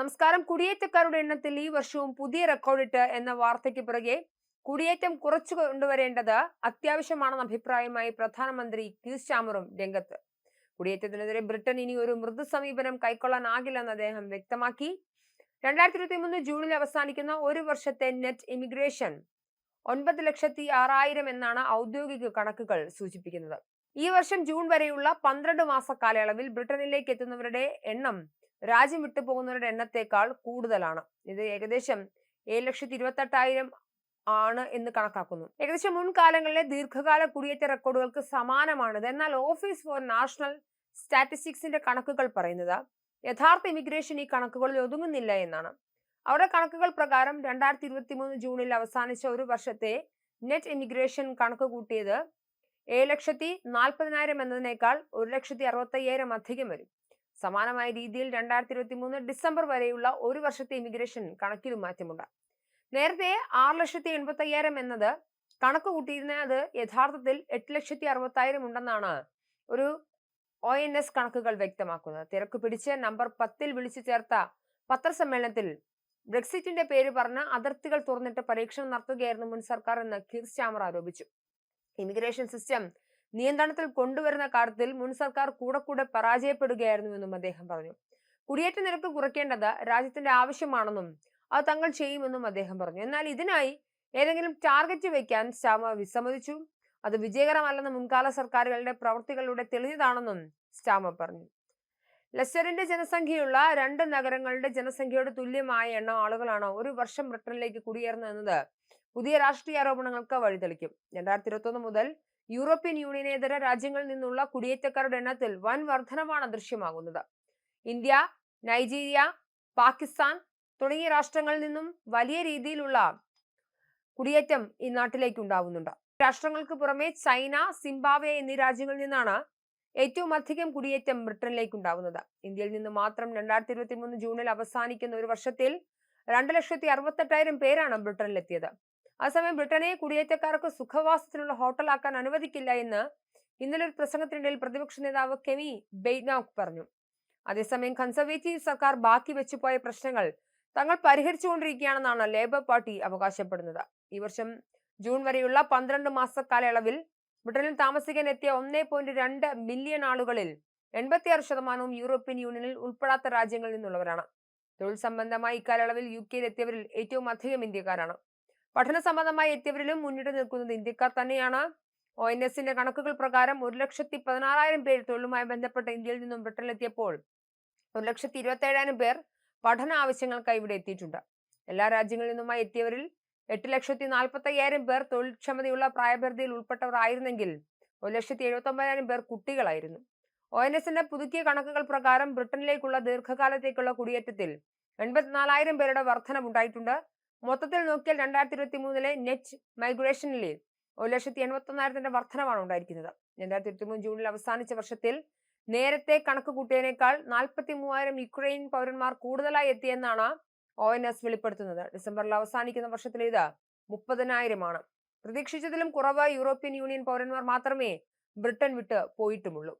നമസ്കാരം. കുടിയേറ്റക്കാരുടെ എണ്ണത്തിൽ ഈ വർഷവും പുതിയ റെക്കോർഡിട്ട് എന്ന വാർത്തയ്ക്ക് പിറകെ കുടിയേറ്റം കുറച്ചു കൊണ്ടുവരേണ്ടത് അത്യാവശ്യമാണെന്ന അഭിപ്രായമായി പ്രധാനമന്ത്രി ക്യൂസ് ചാമറും രംഗത്ത്. കുടിയേറ്റത്തിനെതിരെ ബ്രിട്ടൻ ഇനി ഒരു മൃദു സമീപനം കൈക്കൊള്ളാനാകില്ലെന്ന് അദ്ദേഹം വ്യക്തമാക്കി. രണ്ടായിരത്തി ഇരുപത്തി മൂന്ന് ജൂണിൽ അവസാനിക്കുന്ന ഒരു വർഷത്തെ നെറ്റ് ഇമിഗ്രേഷൻ ഒൻപത് ലക്ഷത്തി ആറായിരം എന്നാണ് ഔദ്യോഗിക കണക്കുകൾ സൂചിപ്പിക്കുന്നത്. ഈ വർഷം ജൂൺ വരെയുള്ള പന്ത്രണ്ട് മാസ കാലയളവിൽ ബ്രിട്ടനിലേക്ക് എത്തുന്നവരുടെ എണ്ണം രാജ്യം വിട്ടു പോകുന്നവരുടെ എണ്ണത്തേക്കാൾ കൂടുതലാണ്. ഇത് ഏകദേശം ഏഴ് ലക്ഷത്തി ഇരുപത്തെട്ടായിരം ആണ് എന്ന് കണക്കാക്കുന്നു. ഏകദേശം മുൻകാലങ്ങളിലെ ദീർഘകാല കുടിയേറ്റ റെക്കോർഡുകൾക്ക് സമാനമാണിത് എന്നാൽ ഓഫീസ് ഫോർ നാഷണൽ സ്റ്റാറ്റിസ്റ്റിക്സിന്റെ കണക്കുകൾ പറയുന്നത് യഥാർത്ഥ ഇമിഗ്രേഷൻ ഈ കണക്കുകളിൽ ഒതുങ്ങുന്നില്ല എന്നാണ്. അവരുടെ കണക്കുകൾ പ്രകാരം രണ്ടായിരത്തി ഇരുപത്തി മൂന്ന് ജൂണിൽ അവസാനിച്ച ഒരു വർഷത്തെ നെറ്റ് ഇമിഗ്രേഷൻ കണക്ക് കൂട്ടിയത് ഏഴ് ലക്ഷത്തി നാൽപ്പതിനായിരം എന്നതിനേക്കാൾ ഒരു ലക്ഷത്തി അറുപത്തയ്യായിരം അധികം വരും. സമാനമായ രീതിയിൽ രണ്ടായിരത്തി ഇരുപത്തി മൂന്ന് ഡിസംബർ വരെയുള്ള ഒരു വർഷത്തെ ഇമിഗ്രേഷൻ കണക്കിലും മാറ്റമുണ്ട്. നേരത്തെ ആറ് ലക്ഷത്തി എൺപത്തി അയ്യായിരം എന്നത് കണക്ക് കൂട്ടിയിരുന്നത് യഥാർത്ഥത്തിൽ എട്ട് ലക്ഷത്തി അറുപത്തായിരം ഉണ്ടെന്നാണ് ഒരു ഒ എൻ എസ് കണക്കുകൾ വ്യക്തമാക്കുന്നത്. തിരക്ക് പിടിച്ച് നമ്പർ പത്തിൽ വിളിച്ചു ചേർത്ത പത്രസമ്മേളനത്തിൽ ബ്രെക്സിറ്റിന്റെ പേര് പറഞ്ഞ് അതിർത്തികൾ തുറന്നിട്ട് പരീക്ഷണം നടത്തുകയായിരുന്നു മുൻ സർക്കാർ എന്ന് കീർ സ്റ്റാമർ ആരോപിച്ചു. ഇമിഗ്രേഷൻ സിസ്റ്റം നിയന്ത്രണത്തിൽ കൊണ്ടുവരുന്ന കാര്യത്തിൽ മുൻ സർക്കാർ കൂടെ കൂടെ പരാജയപ്പെടുകയായിരുന്നുവെന്നും അദ്ദേഹം പറഞ്ഞു. കുടിയേറ്റ നിരക്ക് കുറയ്ക്കേണ്ടത് രാജ്യത്തിന്റെ ആവശ്യമാണെന്നും അത് തങ്ങൾ ചെയ്യുമെന്നും അദ്ദേഹം പറഞ്ഞു. എന്നാൽ ഇതിനായി ഏതെങ്കിലും ടാർഗറ്റ് വയ്ക്കാൻ സ്റ്റാമ വിസമ്മതിച്ചു. അത് വിജയകരമല്ലെന്ന് മുൻകാല സർക്കാരുകളുടെ പ്രവൃത്തികളിലൂടെ തെളിഞ്ഞതാണെന്നും സ്റ്റാമ പറഞ്ഞു. ലെസ്റ്ററിന്റെ ജനസംഖ്യയുള്ള രണ്ട് നഗരങ്ങളുടെ ജനസംഖ്യയുടെ തുല്യമായ എണ്ണം ആളുകളാണ് ഒരു വർഷം ബ്രിട്ടനിലേക്ക് കുടിയേറുന്നതെന്നത് പുതിയ രാഷ്ട്രീയ ആരോപണങ്ങൾക്ക് വഴിതെളിക്കും. രണ്ടായിരത്തി ഇരുപത്തൊന്ന് മുതൽ യൂറോപ്യൻ യൂണിയനേതര രാജ്യങ്ങളിൽ നിന്നുള്ള കുടിയേറ്റക്കാരുടെ എണ്ണത്തിൽ വൻ വർധനമാണ് ദൃശ്യമാകുന്നത്. ഇന്ത്യ നൈജീരിയ പാകിസ്ഥാൻ തുടങ്ങിയ രാഷ്ട്രങ്ങളിൽ നിന്നും വലിയ രീതിയിലുള്ള കുടിയേറ്റം ഈ നാട്ടിലേക്ക് ഉണ്ടാവുന്നുണ്ട്. രാഷ്ട്രങ്ങൾക്ക് പുറമെ ചൈന സിംബാബ്വെ എന്നീ രാജ്യങ്ങളിൽ നിന്നാണ് ഏറ്റവും അധികം കുടിയേറ്റം ബ്രിട്ടനിലേക്ക് ഉണ്ടാവുന്നത്. ഇന്ത്യയിൽ നിന്ന് മാത്രം രണ്ടായിരത്തി ഇരുപത്തി മൂന്ന് ജൂണിൽ അവസാനിക്കുന്ന ഒരു വർഷത്തിൽ രണ്ട് ലക്ഷത്തി അറുപത്തെട്ടായിരം പേരാണ് ബ്രിട്ടനിലെത്തിയത്. അതേസമയം ബ്രിട്ടനെ കുടിയേറ്റക്കാർക്ക് സുഖവാസത്തിനുള്ള ഹോട്ടലാക്കാൻ അനുവദിക്കില്ല എന്ന് ഇന്നലെ ഒരു പ്രസംഗത്തിനിടയിൽ പ്രതിപക്ഷ നേതാവ് കെവി ബെയ്നോക്ക് പറഞ്ഞു. അതേസമയം കൺസർവേറ്റീവ് സർക്കാർ ബാക്കി വെച്ചുപോയ പ്രശ്നങ്ങൾ തങ്ങൾ പരിഹരിച്ചുകൊണ്ടിരിക്കുകയാണെന്നാണ് ലേബർ പാർട്ടി അവകാശപ്പെടുന്നത്. ഈ വർഷം ജൂൺ വരെയുള്ള പന്ത്രണ്ട് മാസ കാലയളവിൽ ബ്രിട്ടനിൽ താമസിക്കാൻ എത്തിയ ഒന്നേ പോയിന്റ് രണ്ട് മില്യൺ ആളുകളിൽ എൺപത്തിയാറ് ശതമാനവും യൂറോപ്യൻ യൂണിയനിൽ ഉൾപ്പെടാത്ത രാജ്യങ്ങളിൽ നിന്നുള്ളവരാണ്. തൊഴിൽ സംബന്ധമായി ഇക്കാലയളവിൽ യു കെയിൽ എത്തിയവരിൽ ഏറ്റവും അധികം ഇന്ത്യക്കാരാണ്. പഠന സംബന്ധമായി എത്തിയവരിലും മുന്നിട്ട് നിൽക്കുന്നത് ഇന്ത്യക്കാർ തന്നെയാണ്. ഒ എൻ എസിന്റെ കണക്കുകൾ പ്രകാരം ഒരു ലക്ഷത്തി പതിനാറായിരം പേർ തൊഴിലുമായി ബന്ധപ്പെട്ട ഇന്ത്യയിൽ നിന്നും ബ്രിട്ടനിലെത്തിയപ്പോൾ ഒരു ലക്ഷത്തി ഇരുപത്തി ഏഴായിരം പേർ പഠന ആവശ്യങ്ങൾക്കായി ഇവിടെ എത്തിയിട്ടുണ്ട്. എല്ലാ രാജ്യങ്ങളിൽ നിന്നുമായി എത്തിയവരിൽ എട്ട് ലക്ഷത്തി നാൽപ്പത്തി അയ്യായിരം പേർ തൊഴിൽ ക്ഷമതയുള്ള പ്രായപരിധിയിൽ ഉൾപ്പെട്ടവർ ആയിരുന്നെങ്കിൽ ഒരു ലക്ഷത്തി എഴുപത്തി ഒമ്പതിനായിരം പേർ കുട്ടികളായിരുന്നു. ഒ എൻ എസിന്റെ പുതുക്കിയ കണക്കുകൾ പ്രകാരം ബ്രിട്ടനിലേക്കുള്ള ദീർഘകാലത്തേക്കുള്ള കുടിയേറ്റത്തിൽ എൺപത്തിനാലായിരം പേരുടെ വർധനമുണ്ടായിട്ടുണ്ട് മൊത്തത്തിൽ നോക്കിയാൽ രണ്ടായിരത്തി ഇരുപത്തി മൂന്നിലെ നെറ്റ് മൈഗ്രേഷനിൽ ഒരു ലക്ഷത്തി എൺപത്തി ഒന്നായിരത്തിന്റെ വർധനമാണ് ഉണ്ടായിരിക്കുന്നത്. രണ്ടായിരത്തി ഇരുപത്തി മൂന്ന് ജൂണിൽ അവസാനിച്ച വർഷത്തിൽ നേരത്തെ കണക്ക് കൂട്ടിയതിനേക്കാൾ നാൽപ്പത്തി മൂവായിരം യുക്രൈൻ പൗരന്മാർ കൂടുതലായി എത്തിയെന്നാണ് ഒ എൻ എസ് വെളിപ്പെടുത്തുന്നത്. ഡിസംബറിൽ അവസാനിക്കുന്ന വർഷത്തിൽ ഇത് മുപ്പതിനായിരമാണ്. പ്രതീക്ഷിച്ചതിലും കുറവ് യൂറോപ്യൻ യൂണിയൻ പൗരന്മാർ മാത്രമേ ബ്രിട്ടൻ വിട്ട് പോയിട്ടുമുള്ളൂ.